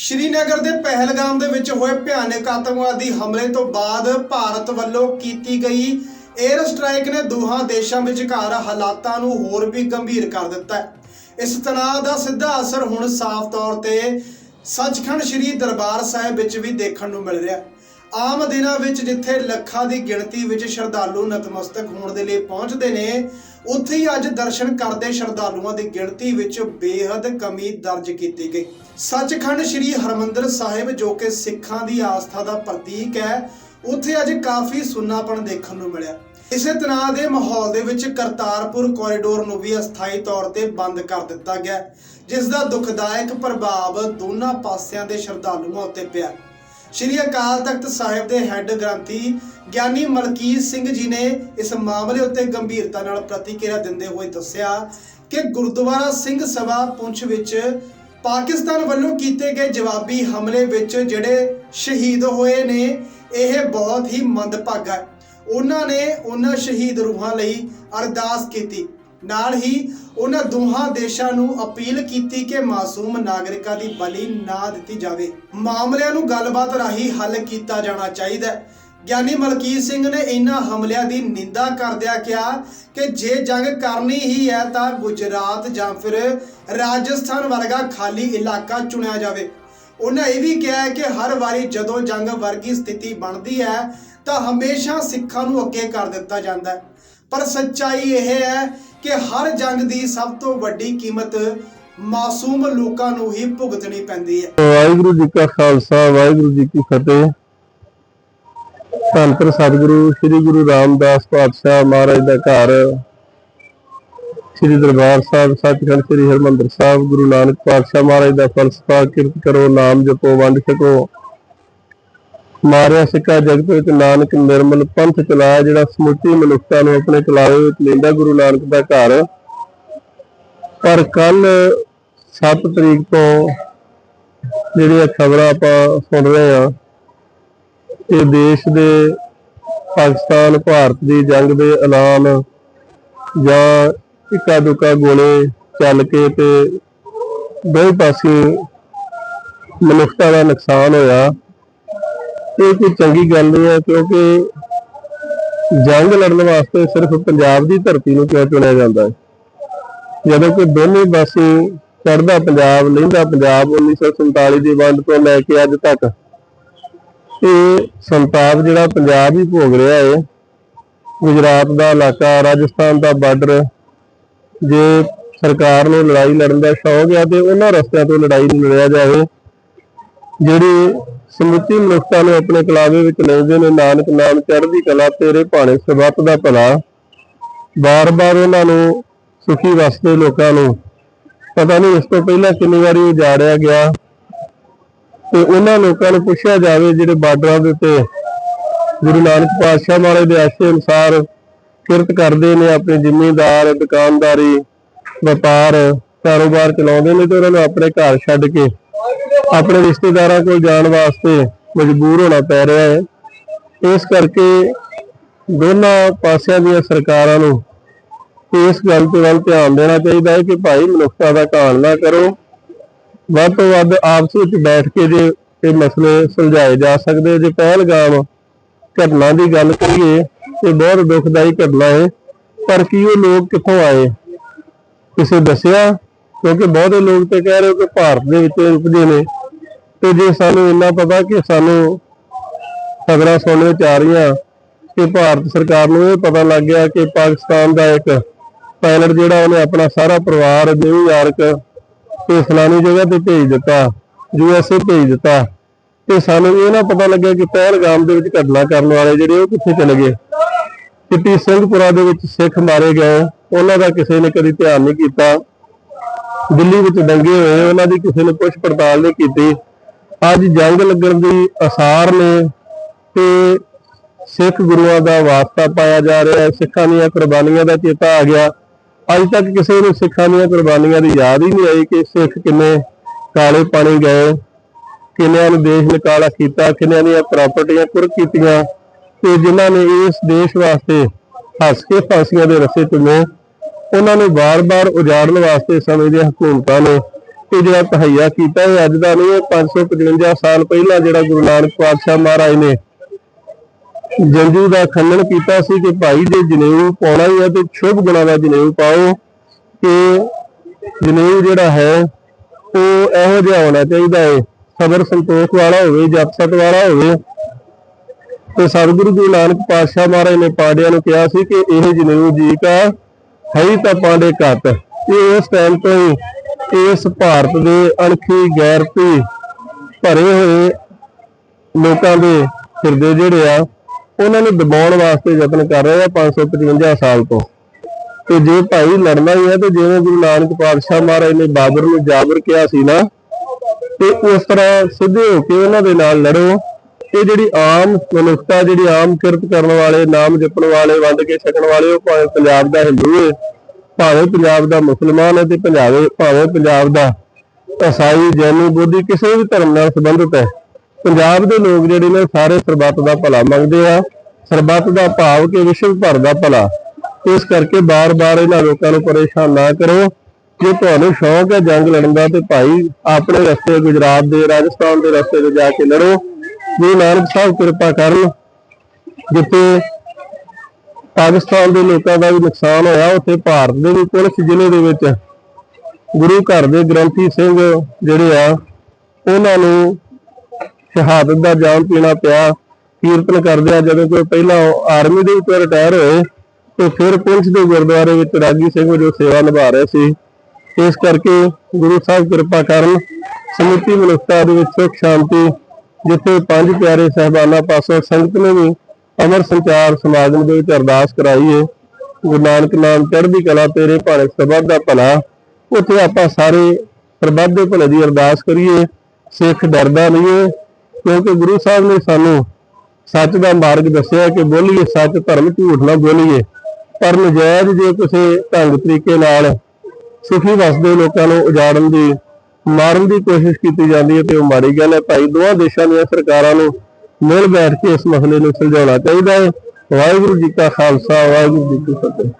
ਸ਼੍ਰੀਨਗਰ ਦੇ ਪਹਿਲਗਾਮ ਦੇ ਵਿੱਚ ਹੋਏ ਭਿਆਨਕ ਆਤੰਕਵਾਦੀ ਹਮਲੇ ਤੋਂ ਬਾਅਦ ਭਾਰਤ ਵੱਲੋਂ ਕੀਤੀ ਗਈ 에ਅਰ ਸਟ੍ਰਾਈਕ ਨੇ ਦੋਹਾਂ ਦੇਸ਼ਾਂ ਵਿਚਕਾਰ ਹਾਲਾਤਾਂ ਨੂੰ ਹੋਰ ਵੀ ਗੰਭੀਰ ਕਰ ਦਿੱਤਾ ਹੈ। ਇਸ ਤਣਾਅ ਦਾ ਸਿੱਧਾ ਅਸਰ ਹੁਣ ਸਾਫ਼ ਤੌਰ ਤੇ ਸੱਚਖੰਡ ਸ੍ਰੀ ਦਰਬਾਰ ਸਾਹਿਬ ਵਿੱਚ ਵੀ ਦੇਖਣ ਨੂੰ ਮਿਲ ਰਿਹਾ ਹੈ। ਆਮ ਦਿਨਾਂ ਵਿੱਚ ਜਿੱਥੇ ਲੱਖਾਂ ਦੀ ਗਿਣਤੀ ਵਿੱਚ ਸ਼ਰਧਾਲੂ ਨਤਮਸਤਕ ਹੋਣ ਦੇ ਲਈ ਪਹੁੰਚਦੇ ਨੇ ਉੱਥੇ ਹੀ ਅੱਜ ਦਰਸ਼ਨ ਕਰਦੇ ਸ਼ਰਧਾਲੂਆਂ ਦੀ ਗਿਣਤੀ ਵਿੱਚ ਬੇਹੱਦ ਕਮੀ ਦਰਜ ਕੀਤੀ ਗਈ। ਸੱਚਖੰਡ ਸ੍ਰੀ ਹਰਮੰਦਰ ਸਾਹਿਬ ਜੋ ਕਿ ਸਿੱਖਾਂ ਦੀ ਆਸਥਾ ਦਾ ਪ੍ਰਤੀਕ ਹੈ ਉੱਥੇ ਅੱਜ ਕਾਫੀ ਸੁੰਨਾਪਣ ਦੇਖਣ ਨੂੰ ਮਿਲਿਆ। ਇਸੇ ਤਣਾਅ ਦੇ ਮਾਹੌਲ ਦੇ ਵਿੱਚ ਕਰਤਾਰਪੁਰ ਕੋਰੀਡੋਰ ਨੂੰ ਵੀ ਅਸਥਾਈ ਤੌਰ ਤੇ ਬੰਦ ਕਰ ਦਿੱਤਾ ਗਿਆ ਹੈ, ਜਿਸ ਦਾ ਦੁਖਦਾਇਕ ਪ੍ਰਭਾਵ ਦੋਨਾਂ ਪਾਸਿਆਂ ਦੇ ਸ਼ਰਧਾਲੂਆਂ ਉੱਤੇ ਪਿਆ। ਸ਼੍ਰੀ ਅਕਾਲ ਤਖਤ ਸਾਹਿਬ ਦੇ ਹੈੱਡ ਗ੍ਰੰਥੀ ਗਿਆਨੀ ਮਲਕੀਤ ਸਿੰਘ ਜੀ ਨੇ ਇਸ ਮਾਮਲੇ ਉੱਤੇ ਗੰਭੀਰਤਾ ਨਾਲ ਪ੍ਰਤੀਕਿਰਿਆ ਦਿੰਦੇ ਹੋਏ ਦੱਸਿਆ ਕਿ ਗੁਰਦੁਆਰਾ ਸਿੰਘ ਸਭਾ ਪੁੰਛ ਵਿੱਚ ਪਾਕਿਸਤਾਨ ਵੱਲੋਂ ਕੀਤੇ ਗਏ ਜਵਾਬੀ ਹਮਲੇ ਵਿੱਚ ਜਿਹੜੇ ਸ਼ਹੀਦ ਹੋਏ ਨੇ, ਇਹ ਬਹੁਤ ਹੀ ਮੰਦਭਾਗਾ ਉਹਨਾਂ ਨੇ ਉਹਨਾਂ ਸ਼ਹੀਦ ਰੂਹਾਂ ਲਈ ਅਰਦਾਸ ਕੀਤੀ। ਨਾਲ ਹੀ ਉਹਨਾਂ ਦੋਹਾਂ ਦੇਸ਼ਾਂ ਨੂੰ ਅਪੀਲ ਕੀਤੀ ਕਿ ਮਾਸੂਮ ਨਾਗਰਿਕਾਂ ਦੀ ਬਲੀ ਨਾ ਦਿੱਤੀ ਜਾਵੇ। ਮਾਮਲਿਆਂ ਨੂੰ ਗੱਲਬਾਤ ਰਾਹੀਂ ਹੱਲ ਕੀਤਾ ਜਾਣਾ ਚਾਹੀਦਾ ਹੈ। ਗਿਆਨੀ ਮਲਕੀਤ ਸਿੰਘ ਨੇ ਇਹਨਾਂ ਹਮਲਿਆਂ ਦੀ ਨਿੰਦਾ ਕਰਦਿਆਂ ਕਿਹਾ ਕਿ ਜੇ ਜੰਗ ਕਰਨੀ ਹੀ ਹੈ ਤਾਂ ਗੁਜਰਾਤ ਜਾਂ ਫਿਰ ਰਾਜਸਥਾਨ ਵਰਗਾ ਖਾਲੀ ਇਲਾਕਾ ਚੁਣਿਆ ਜਾਵੇ। ਉਹਨਾਂ ਇਹ ਵੀ ਕਿਹਾ ਕਿ ਹਰ ਵਾਰੀ ਜਦੋਂ ਜੰਗ ਵਰਗੀ ਸਥਿਤੀ ਬਣਦੀ ਹੈ ਤਾਂ ਹਮੇਸ਼ਾ ਸਿੱਖਾਂ ਨੂੰ ਅੱਗੇ ਕਰ ਦਿੱਤਾ ਜਾਂਦਾ ਹੈ। ਪਰ ਸੱਚਾਈ ਇਹ ਹੈ ਕਿ ਹਰ ਜੰਗ ਦੀ ਸਭ ਤੋਂ ਵੱਡੀ ਕੀਮਤ ਮਾਸੂਮ ਲੋਕਾਂ ਨੂੰ ਹੀ ਭੁਗਤਣੀ ਪੈਂਦੀ ਹੈ। ਵਾਹਿਗੁਰੂ ਜੀ ਕਾ ਖਾਲਸਾ, ਵਾਹਿਗੁਰੂ ਜੀ ਕੀ ਫਤਿਹ। ਧੰਨ ਸਤਿਗੁਰੂ, ਸ੍ਰੀ ਗੁਰੂ ਰਾਮਦਾਸ ਪਾਤਸ਼ਾਹ ਮਹਾਰਾਜ ਦਾ ਘਰ। ਸ੍ਰੀ ਦਰਬਾਰ ਸਾਹਿਬ, ਸੱਚਖੰਡ ਸ੍ਰੀ ਹਰਮੰਦਰ ਸਾਹਿਬ, ਗੁਰੂ ਨਾਨਕ ਪਾਤਸ਼ਾਹ ਮਹਾਰਾਜ ਦਾ ਫਲਸਫਾ ਕਿਰਤ ਕਰੋ, ਨਾਮ ਜਪੋ, ਵੰਡ ਛਕੋ। ਮਾਰਿਆ ਸਿੱਕਾ ਜਗਤ ਵਿੱਚ, ਨਾਨਕ ਨਿਰਮਲ ਪੰਥ ਚਲਾਇਆ, ਜਿਹੜਾ ਸਮੁੱਚੀ ਮਨੁੱਖਤਾ ਨੂੰ ਆਪਣੇ ਚਲਾਵੇ ਵਿੱਚ ਲੈਂਦਾ ਗੁਰੂ ਨਾਨਕ ਦਾ ਘਰ। ਪਰ ਕੱਲ 7 ਤਰੀਕ ਤੋਂ ਜਿਹੜੀਆਂ ਖਬਰਾਂ ਆਪਾਂ ਸੁਣ ਰਹੇ ਹਾਂ, ਇਹ ਦੇਸ਼ ਦੇ ਪਾਕਿਸਤਾਨ, ਭਾਰਤ ਦੀ ਜੰਗ ਦੇ ਐਲਾਨ ਜਾਂ ਇੱਕਾ ਦੁਕਾ ਗੋਲੇ ਚੱਲ ਕੇ ਤੇ ਦੋਵੇਂ ਪਾਸੇ ਮਨੁੱਖਤਾ ਦਾ ਨੁਕਸਾਨ ਹੋਇਆ। ਇਹ ਕੋਈ ਚੰਗੀ ਗੱਲ ਨਹੀਂ ਹੈ ਕਿਉਂਕਿ ਜੰਗ ਲੜਨ ਵਾਸਤੇ ਸਿਰਫ ਪੰਜਾਬ ਦੀ ਧਰਤੀ ਨੂੰ ਕਿਉਂ ਚੁਣਿਆ ਜਾਂਦਾ ਹੈ? ਜਦੋਂ ਕਿ ਦੋਨੇ ਪਾਸੇ ਚੜ੍ਹਦਾ ਪੰਜਾਬ, ਲਹਿੰਦਾ ਪੰਜਾਬ 1947 ਦੀ ਵੰਡ ਤੋਂ ਲੈ ਕੇ ਅੱਜ ਤੱਕ ਇਹ ਸੰਤਾਪ ਜਿਹੜਾ ਪੰਜਾਬ ਹੀ ਭੋਗ ਰਿਹਾ ਹੈ, ਗੁਜਰਾਤ ਦਾ ਇਲਾਕਾ, ਰਾਜਸਥਾਨ ਦਾ ਬਾਰਡਰ, ਜੇ ਸਰਕਾਰ ਨੂੰ ਲੜਾਈ ਲੜਨ ਦਾ ਸ਼ੌਕ ਹੈ ਤੇ ਉਹਨਾਂ ਰਸਤਿਆਂ ਤੋਂ ਲੜਾਈ ਨੂੰ ਲੜਿਆ ਜਾਵੇ, ਜਿਹੜੀ ਸਮੁੱਚੀ ਮਨੁੱਖਤਾ ਨੂੰ ਆਪਣੇ ਕਲਾਵੇ ਵਿੱਚ ਲੈਂਦੇ ਨੇ, ਨਾਨਕ ਨਾਮ ਚੜ੍ਹਦੀ ਕਲਾ, ਤੇਰੇ ਭਾਣੇ ਸਬਤ ਦਾ ਭਲਾ। ਬਾਰ-ਬਾਰ ਉਹਨਾਂ ਨੂੰ ਸੁਖੀ ਵਸਦੇ ਲੋਕਾਂ ਨੂੰ। ਪਤਾ ਨਹੀਂ ਇਸ ਤੋਂ ਪਹਿਲਾਂ ਕਿੰਨੀ ਵਾਰੀ ਉਜਾੜਿਆ ਗਿਆ। ਤੇ ਉਹਨਾਂ ਲੋਕਾਂ ਨੂੰ ਪੁੱਛਿਆ ਜਾਵੇ ਜਿਹੜੇ ਬਾਰਡਰਾਂ ਦੇ ਉੱਤੇ ਗੁਰੂ ਨਾਨਕ ਪਾਤਸ਼ਾਹ ਵਾਲੇ ਦੇ ਆਸ਼ੇ ਅਨੁਸਾਰ ਕਿਰਤ ਕਰਦੇ ਨੇ, ਆਪਣੇ ਜ਼ਿਮੀਂਦਾਰ, ਦੁਕਾਨਦਾਰੀ, ਵਪਾਰ, ਕਾਰੋਬਾਰ ਚਲਾਉਂਦੇ ਨੇ ਤੇ ਉਹਨਾਂ ਨੂੰ ਆਪਣੇ ਘਰ ਛੱਡ ਕੇ ਆਪਣੇ ਰਿਸ਼ਤੇਦਾਰਾਂ ਕੋਲ ਜਾਣ ਵਾਸਤੇ ਮਜਬੂਰ ਹੋਣਾ ਪੈ ਰਿਹਾ ਹੈ। ਇਸ ਕਰਕੇ ਦੋਨਾਂ ਪਾਸਿਆਂ ਦੀਆਂ ਸਰਕਾਰਾਂ ਨੂੰ ਇਸ ਗੱਲ ਤੇ ਵੱਲ ਧਿਆਨ ਦੇਣਾ ਚਾਹੀਦਾ ਹੈ ਕਿ ਭਾਈ ਮਨੁੱਖਤਾ ਦਾ ਘਾਣ ਨਾ ਕਰੋ। ਵੱਧ ਤੋਂ ਵੱਧ ਆਪਸ ਵਿੱਚ ਬੈਠ ਕੇ ਜੇ ਇਹ ਮਸਲੇ ਸੁਲਝਾਏ ਜਾ ਸਕਦੇ ਜੇ ਪਹਿਲਗਾਮ ਘਟਨਾ ਦੀ ਗੱਲ ਕਰੀਏ ਤੇ ਬਹੁਤ ਦੁਖਦਾਈ ਘਟਨਾ ਹੈ। ਪਰ ਕੀ ਉਹ ਲੋਕ ਕਿੱਥੋਂ ਆਏ? ਕਿਸੇ ਦੱਸਿਆ? ਕਿਉਂਕਿ ਬਹੁਤੇ ਲੋਕ ਤੇ ਕਹਿ ਰਹੇ ਕਿ ਭਾਰਤ ਦੇ ਵਿੱਚ ਉਪਜੇ ਨੇ। ਤੇ ਜੇ ਸਾਨੂੰ ਇੰਨਾ ਪਤਾ ਕਿ ਸਾਨੂੰ ਖਬਰਾਂ ਸੁਣਨ ਵਿੱਚ ਆ ਰਹੀਆਂ ਕਿ ਭਾਰਤ ਸਰਕਾਰ ਨੂੰ ਇਹ ਪਤਾ ਲੱਗ ਗਿਆ ਕਿ ਪਾਕਿਸਤਾਨ ਦਾ ਇੱਕ ਪਾਇਲਟ ਜਿਹੜਾ ਉਹਨੇ ਆਪਣਾ ਸਾਰਾ ਪਰਿਵਾਰ ਨਿਊਯਾਰਕ ਤੇ ਫਲਾਣੀ ਜਗ੍ਹਾ ਤੇ ਭੇਜ ਦਿੱਤਾ ਯੂਐਸਏ ਭੇਜ ਦਿੱਤਾ। ਤੇ ਸਾਨੂੰ ਇਹ ਨਾ ਪਤਾ ਲੱਗਿਆ ਕਿ ਪਹਿਲਗਾਮ ਦੇ ਵਿੱਚ ਘਟਨਾ ਕਰਨ ਵਾਲੇ ਜਿਹੜੇ ਉਹ ਕਿੱਥੇ ਚਲੇ ਗਏ। ਕਿਤੇ ਸਿੰਘਪੁਰਾ ਦੇ ਵਿੱਚ ਸਿੱਖ ਮਾਰੇ ਗਏ। ਉਹਨਾਂ ਦਾ ਕਿਸੇ ਨੇ ਕਦੀ ਧਿਆਨ ਨਹੀਂ ਕੀਤਾ। ਦਿੱਲੀ ਵਿੱਚ ਦੰਗੇ ਹੋਏ ਉਹਨਾਂ ਦੀ ਕਿਸੇ ਨੇ ਪੁੱਛ ਪੜਤਾਲ ਨਹੀਂ ਕੀਤੀ। ਅੱਜ ਜੰਗ ਲੱਗਣ ਦੀ ਅਸਾਰ ਨੇ ਤੇ ਸਿੱਖ ਗੁਰੂਆਂ ਦਾ ਵਾਸਤਾ ਪਾਇਆ ਜਾ ਰਿਹਾ ਹੈ। ਸਿੱਖਾਂ ਦੀਆਂ ਕੁਰਬਾਨੀਆਂ ਦਾ ਚੇਤਾ ਆ ਗਿਆ। ਅੱਜ ਤੱਕ ਕਿਸੇ ਨੂੰ ਸਿੱਖਾਂ ਦੀਆਂ ਕੁਰਬਾਨੀਆਂ ਦੀ ਯਾਦ ਹੀ ਨਹੀਂ ਆਈ ਕਿ ਸਿੱਖ ਕਿੰਨੇ ਕਾਲੇ ਪਾਣੀ ਗਏ, ਕਿੰਨਿਆਂ ਨੂੰ ਦੇਸ਼ ਨਿਕਾਲਾ ਕੀਤਾ, ਕਿੰਨਿਆਂ ਦੀਆਂ ਪ੍ਰਾਪਰਟੀਆਂ ਕੁਰ ਕੀਤੀਆਂ ਤੇ ਜਿਨ੍ਹਾਂ ਨੇ ਇਸ ਦੇਸ਼ ਵਾਸਤੇ ਹੱਸ ਕੇ ਫਾਂਸੀਆਂ ਦੇ ਰਸੇ ਚੁੰਮੇ। ਉਹਨਾਂ ਨੂੰ ਬਾਰ-ਬਾਰ ਉਜਾੜਨ ਵਾਸਤੇ ਸਮੇਂ ਦੀਆਂ ਹਕੂਮਤਾਂ ਨੇ ਇਹ ਜਿਹੜਾ ਤਹਈਆ ਕੀਤਾ ਇਹ ਅੱਜ ਦਾ ਨਹੀਂ ਇਹ 555 ਸਾਲ ਪਹਿਲਾਂ ਜਿਹੜਾ ਗੁਰੂ ਨਾਨਕ ਪਾਤਸ਼ਾਹ ਮਹਾਰਾਜ ਨੇ ਜੰਜੂ ਦਾ ਖੰਡਨ ਕੀਤਾ ਸੀ ਕਿ ਭਾਈ ਜੇ ਜਨੇਊ ਪਾਉਣਾ ਹੀ ਹੈ ਤੇ ਸ਼ੁਭ ਗੁਣਾਂ ਦਾ ਜਨੇਊ ਪਾਓ ਕਿ ਜਨੇਊ ਜਿਹੜਾ ਹੈ, ਉਹ ਇਹੋ ਜਿਹਾ ਹੋਣਾ ਚਾਹੀਦਾ ਹੈ। ਸਬਰ ਸੰਤੋਖ ਵਾਲਾ ਹੋਵੇ, ਜਪ ਵਾਲਾ ਹੋਵੇ। ਤੇ ਸਤਿਗੁਰੂ ਗੁਰੂ ਨਾਨਕ ਪਾਤਸ਼ਾਹ ਮਹਾਰਾਜ ਨੇ ਪਾਂਡਿਆਂ ਨੂੰ ਕਿਹਾ ਸੀ ਕਿ ਇਹ ਜਨੇਊ ਜੀ ਕਾ ਹੈ ਹੀ ਤਾਂ ਪਾਂਡੇ ਘੱਟ। ਇਹ ਉਸ ਟਾਈਮ ਤੋਂ ਹੀ ਇਸ ਭਾਰਤ ਦੇ ਅਣਖੀ ਗੈਰਤੀ ਭਰੇ ਹੋਏ ਲੋਕਾਂ ਦੇ ਹਿਰਦੇ ਜਿਹੜੇ ਆ, ਉਹਨਾਂ ਨੂੰ ਦਬਾਉਣ ਵਾਸਤੇ ਯਤਨ ਕਰ ਰਹੇ ਆ 555 ਸਾਲ ਤੋਂ। ਤੇ ਜੇ ਭਾਈ ਲੜਨਾ ਹੀ ਹੈ ਤੇ ਜਿਵੇਂ ਗੁਰੂ ਨਾਨਕ ਪਾਤਸ਼ਾਹ ਮਹਾਰਾਜ ਨੇ ਬਾਬਰ ਨੂੰ ਜਾਬਰ ਕਿਹਾ ਸੀ ਨਾ, ਤੇ ਉਸ ਤਰ੍ਹਾਂ ਸਿੱਧੇ ਹੋ ਕੇ ਉਹਨਾਂ ਦੇ ਨਾਲ ਲੜੋ। ਇਹ ਜਿਹੜੀ ਆਮ ਮਨੁੱਖਤਾ, ਜਿਹੜੀ ਆਮ ਕਿਰਤ ਕਰਨ ਵਾਲੇ, ਨਾਮ ਜਪਣ ਵਾਲੇ, ਵੰਡ ਕੇ ਛਕਣ ਵਾਲੇ, ਉਹ ਭਾਵੇਂ ਪੰਜਾਬ ਦਾ ਹਿੰਦੂ ਹੈ ਭਾਵੇਂ ਪੰਜਾਬ ਦਾ ਮੁਸਲਮਾਨ ਹੈ ਤੇ ਪੰਜਾਬੇ ਭਾਵੇਂ ਪੰਜਾਬ ਦਾ ਈਸਾਈ, ਜੈਨੀ, ਬੋਧੀ ਕਿਸੇ ਵੀ ਧਰਮ ਨਾਲ ਸੰਬੰਧਿਤ ਹੈ। ਪੰਜਾਬ ਦੇ ਲੋਕ ਜਿਹੜੇ ਨੇ, ਸਾਰੇ ਸਰਬੱਤ ਦਾ ਭਲਾ ਮੰਗਦੇ ਆ। ਸਰਬੱਤ ਦਾ ਭਾਵ ਕਿ ਵਿਸ਼ਵ ਭਰ ਦਾ ਭਲਾ। ਇਸ ਕਰਕੇ ਬਾਰ-ਬਾਰ ਇਹਨਾਂ ਲੋਕਾਂ ਨੂੰ ਪਰੇਸ਼ਾਨ ਨਾ ਕਰੋ। ਜੇ ਤੁਹਾਨੂੰ ਸ਼ੌਂਕ ਹੈ ਜੰਗ ਲੜਨ ਦਾ ਤੇ ਭਾਈ ਆਪਣੇ ਰਸਤੇ ਗੁਜਰਾਤ ਦੇ, ਰਾਜਸਥਾਨ ਦੇ ਰਸਤੇ ਤੇ ਜਾ ਕੇ ਲੜੋ। ਗੁਰੂ ਨਾਨਕ ਸਾਹਿਬ ਕਿਰਪਾ ਕਰਨ ਜਿੱਥੇ ਪਾਕਿਸਤਾਨ ਦੇ ਲੋਕਾਂ ਦਾ ਵੀ ਨੁਕਸਾਨ ਹੋਇਆ, ਉੱਥੇ ਭਾਰਤ ਦੇ ਵੀ ਪੁਲਿਸ ਜ਼ਿਲ੍ਹੇ ਦੇ ਵਿੱਚ ਗੁਰੂ ਘਰ ਦੇ ਗ੍ਰੰਥੀ ਸਿੰਘ ਜਿਹੜੇ ਆ, ਉਹਨਾਂ ਨੂੰ ਸ਼ਹਾਦਤ ਦਾ ਜਾਮ ਪੀਣਾ ਪਿਆ, ਕੀਰਤਨ ਕਰਦੇ ਆ, ਜਦੋਂ ਕੋਈ ਪਹਿਲਾਂ ਆਰਮੀ ਦੇ ਉੱਤੇ ਰਿਟਾਇਰ ਹੋਏ ਤੇ ਫਿਰ ਪੁਲਿਸ ਦੇ ਗੁਰਦੁਆਰੇ ਵਿੱਚ ਰਾਗੀ ਸਿੰਘ ਜੋ ਸੇਵਾ ਨਿਭਾ ਰਹੇ ਸੀ। ਇਸ ਕਰਕੇ ਗੁਰੂ ਸਾਹਿਬ ਕਿਰਪਾ ਕਰਨ ਸਮੁੱਚੀ ਮਨੁੱਖਤਾ ਦੇ ਵਿੱਚ ਸੁਖ, ਸ਼ਾਂਤੀ ਜਿੱਥੇ ਪੰਜ ਪਿਆਰੇ ਸਹਿਬਾਨਾਂ ਪਾਸੋਂ ਸੰਗਤ ਨੇ ਵੀ ਅਮਰ ਸੰਚਾਰ ਸਮਾਗਮ ਦੇ ਵਿੱਚ ਅਰਦਾਸ ਕਰਾਈ ਹੈ ਗੁਰੂ ਨਾਨਕ ਨਾਮ ਚੜ੍ਹਦੀ ਕਲਾ ਤੇਰੇ ਭਾਣੇ ਸਰਬੱਤ ਦਾ ਭਲਾ। ਉੱਥੇ ਆਪਾਂ ਸਾਰੇ ਸਰਬੱਤ ਦੇ ਭਲੇ ਦੀ ਅਰਦਾਸ ਕਰੀਏ। ਸਿੱਖ ਡਰਦਾ ਨਹੀਂ ਹੈ ਕਿਉਂਕਿ ਗੁਰੂ ਸਾਹਿਬ ਨੇ ਸਾਨੂੰ ਸੱਚ ਦਾ ਮਾਰਗ ਦੱਸਿਆ ਕਿ ਬੋਲੀਏ, ਸੱਚ ਧਰਮ ਝੂਠ ਨਾ ਬੋਲੀਏ। ਪਰ ਨਜਾਇਜ਼ ਜੇ ਕਿਸੇ ਢੰਗ ਤਰੀਕੇ ਨਾਲ ਸੁਖੀ ਵਸਦੇ ਲੋਕਾਂ ਨੂੰ ਉਜਾੜਨ ਦੀ ਮਾਰਨ ਦੀ ਕੋਸ਼ਿਸ਼ ਕੀਤੀ ਜਾਂਦੀ ਹੈ ਤੇ ਉਹ ਮਾੜੀ ਗੱਲ ਹੈ ਭਾਈ, ਦੋਹਾਂ ਦੇਸ਼ਾਂ ਦੀਆਂ ਸਰਕਾਰਾਂ ਨੂੰ ਮਿਲ ਬੈਠ ਕੇ ਇਸ ਮਸਲੇ ਨੂੰ ਸੁਲਝਾਉਣਾ ਚਾਹੀਦਾ ਹੈ। ਵਾਹਿਗੁਰੂ ਜੀ ਕਾ ਖਾਲਸਾ, ਵਾਹਿਗੁਰੂ ਜੀ ਕੀ ਫਤਿਹ।